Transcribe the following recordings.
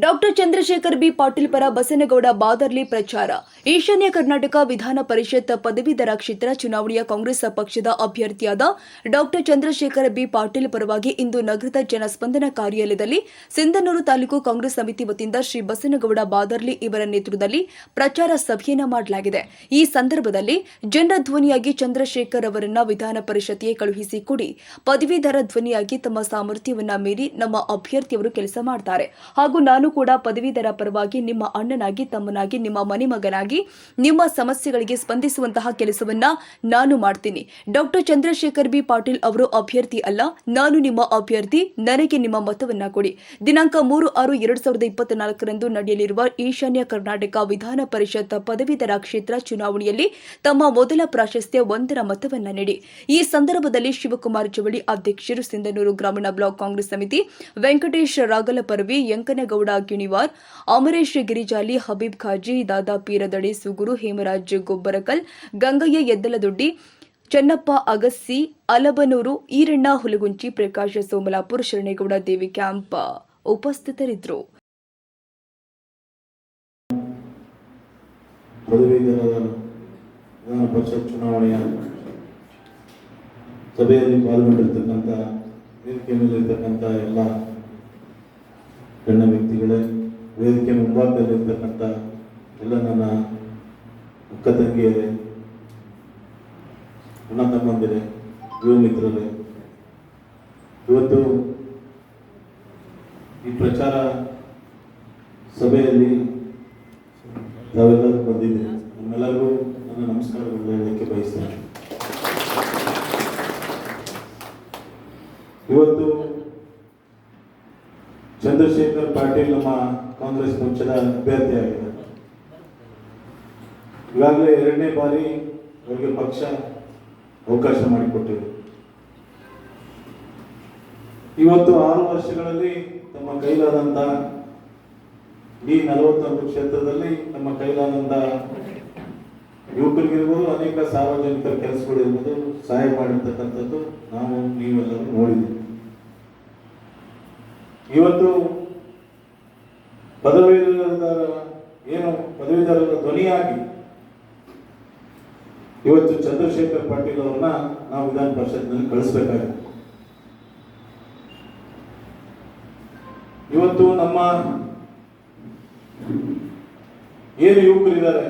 Doctor Chandrashekhar B Patil ಪರ ಬಸನಗೌಡ ಬಾದರ್ಲಿ ಪ್ರಚಾರ. ಈಶಾನ್ಯ ಕರ್ನಾಟಕ ವಿಧಾನ ಪರಿಷತ್ ಪದವೀಧರ ಕ್ಷೇತ್ರ ಚುನಾವಣೆಯ ಕಾಂಗ್ರೆಸ್ ಪಕ್ಷದ ಅಭ್ಯರ್ಥಿಯಾದ ಡಾಕ್ಟರ್ ಚಂದ್ರಶೇಖರ್ ಬಿ ಪಾಟೀಲ್ ಪರವಾಗಿ ಇಂದು ನಗರದ ಜನಸ್ಪಂದನ ಕಾರ್ಯಾಲಯದಲ್ಲಿ ಸಿಂಧನೂರು ತಾಲೂಕು ಕಾಂಗ್ರೆಸ್ ಸಮಿತಿ ವತಿಯಿಂದ ಶ್ರೀ ಬಸನಗೌಡ ಬಾದರ್ಲಿ ಇವರ ನೇತೃತ್ವದಲ್ಲಿ ಪ್ರಚಾರ ಸಭೆಯನ್ನು ಮಾಡಲಾಗಿದೆ. ಈ ಸಂದರ್ಭದಲ್ಲಿ ಜನರ ಧ್ವನಿಯಾಗಿ ಚಂದ್ರಶೇಖರ್ ಅವರನ್ನ ವಿಧಾನ ಪರಿಷತ್ತಿಗೆ ಕಳುಹಿಸಿ ಕೊಡಿ. ಪದವೀಧರ ಧ್ವನಿಯಾಗಿ ತಮ್ಮ ಸಾಮರ್ಥ್ಯವನ್ನ ಮೀರಿ ನಮ್ಮ ಅಭ್ಯರ್ಥಿಯವರು ಕೆಲಸ ಮಾಡ್ತಾರೆ. ಹಾಗೂ ಕೂಡ ಪದವೀಧರ ಪರವಾಗಿ ನಿಮ್ಮ ಅಣ್ಣನಾಗಿ, ತಮ್ಮನಾಗಿ, ನಿಮ್ಮ ಮನೆಮಗನಾಗಿ ನಿಮ್ಮ ಸಮಸ್ಯೆಗಳಿಗೆ ಸ್ಪಂದಿಸುವಂತಹ ಕೆಲಸವನ್ನ ನಾನು ಮಾಡ್ತೀನಿ. ಡಾಕ್ಟರ್ ಚಂದ್ರಶೇಖರ್ ಬಿ ಪಾಟೀಲ್ ಅವರು ಅಭ್ಯರ್ಥಿ ಅಲ್ಲ, ನಾನು ನಿಮ್ಮ ಅಭ್ಯರ್ಥಿ, ನನಗೆ ನಿಮ್ಮ ಮತವನ್ನ ಕೊಡಿ. ದಿನಾಂಕ ಮೂರು ಆರು ಎರಡು ಸಾವಿರದ ಇಪ್ಪತ್ನಾಲ್ಕರಂದು ನಡೆಯಲಿರುವ ಈಶಾನ್ಯ ಕರ್ನಾಟಕ ವಿಧಾನ ಪರಿಷತ್ ಪದವೀಧರ ಕ್ಷೇತ್ರ ಚುನಾವಣೆಯಲ್ಲಿ ತಮ್ಮ ಮೊದಲ ಪ್ರಾಶಸ್ತ್ಯ ಒಂದರ ಮತವನ್ನ ನೀಡಿ. ಈ ಸಂದರ್ಭದಲ್ಲಿ ಶಿವಕುಮಾರ್ ಜವಳಿ ಅಧ್ಯಕ್ಷರು ಸಿಂಧನೂರು ಗ್ರಾಮೀಣ ಬ್ಲಾಕ್ ಕಾಂಗ್ರೆಸ್ ಸಮಿತಿ, ವೆಂಕಟೇಶ್ ರಾಗಲಪರವಿ ಯಂಕನಗೌಡ ಗಿಣಿವಾರ್ ಅಮರೇಶ್ ಗಿರಿಜಾಲಿ ಹಬೀಬ್ ಖಾಜಿ, ದಾದಾ ಪೀರದಡಿ, ಸುಗುರು ಹೇಮರಾಜ್ ಗೊಬ್ಬರಕಲ್, ಗಂಗಯ್ಯ ಎದ್ದಲದೊಡ್ಡಿ, ಚೆನ್ನಪ್ಪ ಅಗಸ್ಸಿ, ಅಲಬನೂರು, ಈರಣ್ಣ ಹುಲಗುಂಚಿ, ಪ್ರಕಾಶ್ ಸೋಮಲಾಪುರ್, ಶರಣೇಗೌಡ ದೇವಿ ಕ್ಯಾಂಪ್ ಉಪಸ್ಥಿತರಿದ್ದರು. ಪರಿಷತ್ ಚುನಾವಣೆಯ ಸಭೆಯಲ್ಲಿ ಪಾಲ್ಗೊಂಡಿರ್ತಕ್ಕಂಥ, ವೇದಿಕೆ ಮೇಲಿರ್ತಕ್ಕಂಥ ಎಲ್ಲ ಗಣ್ಯ ವ್ಯಕ್ತಿಗಳೇ ವೇದಿಕೆ ಮುಂಭಾಗದಲ್ಲಿರ್ತಕ್ಕಂಥ ಎಲ್ಲ ನನ್ನ ಅಕ್ಕ ತಂಗಿಯರೇ ಅಣ್ಣ ತಮ್ಮಂದಿರೇ, ಯುವ ಮಿತ್ರರೇ, ಇವತ್ತು ಈ ಪ್ರಚಾರ ಸಭೆಯಲ್ಲಿ ನಾವೆಲ್ಲರೂ ಬಂದಿದ್ದೇವೆ ನಮ್ಮೆಲ್ಲರಿಗೂ ನನ್ನ ನಮಸ್ಕಾರಗಳು ಹೇಳಲಿಕ್ಕೆ ಬಯಸ್ತೇನೆ. ಇವತ್ತು ಚಂದ್ರಶೇಖರ್ ಪಾಟೀಲ್ ನಮ್ಮ ಕಾಂಗ್ರೆಸ್ ಪಕ್ಷದ ಅಭ್ಯರ್ಥಿಯಾಗಿದ್ದಾರೆ. ಈಗಾಗಲೇ ಎರಡನೇ ಬಾರಿ ಅವರಿಗೆ ಪಕ್ಷ ಅವಕಾಶ ಮಾಡಿಕೊಟ್ಟಿದೆ. ಇವತ್ತು ಆರು ವರ್ಷಗಳಲ್ಲಿ ತಮ್ಮ ಕೈಲಾದಂಥ ಈ ನಲವತ್ತೊಂದು ಕ್ಷೇತ್ರದಲ್ಲಿ ನಮ್ಮ ಕೈಲಾದಂಥ ಯುವಕರಿಗಿರ್ಬೋದು ಅನೇಕ ಸಾರ್ವಜನಿಕರ ಕೆಲಸಗಳಿರ್ಬೋದು, ಸಹಾಯ ಮಾಡಿರ್ತಕ್ಕಂಥದ್ದು ನಾವು ನೀವೆಲ್ಲರೂ ನೋಡಿದ್ದೀವಿ. ಇವತ್ತು ಪದವೀಧರ ಏನು ಪದವೀಧರರ ಧ್ವನಿಯಾಗಿ ಇವತ್ತು ಚಂದ್ರಶೇಖರ್ ಪಾಟೀಲ್ ಅವರನ್ನ ನಾವು ವಿಧಾನ ಪರಿಷತ್ನಲ್ಲಿ ಕಳಿಸ್ಬೇಕಾಗಿದೆ. ಇವತ್ತು ನಮ್ಮ ಏನು ಯುವಕರಿದ್ದಾರೆ,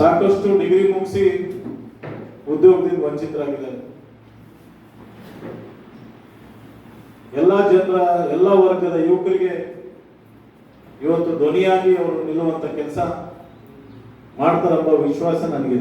ಸಾಕಷ್ಟು ಡಿಗ್ರಿ ಮುಗಿಸಿ ಉದ್ಯೋಗದಿಂದ ವಂಚಿತರಾಗಿದ್ದಾರೆ. ಎಲ್ಲ ಜನರ ಎಲ್ಲ ವರ್ಗದ ಯುವಕರಿಗೆ ಇವತ್ತು ಧ್ವನಿಯಾಗಿ ಅವರು ನಿಲ್ಲುವಂತ ಕೆಲಸ ಮಾಡ್ತಾರೆಂಬ ವಿಶ್ವಾಸ ನನಗಿದೆ.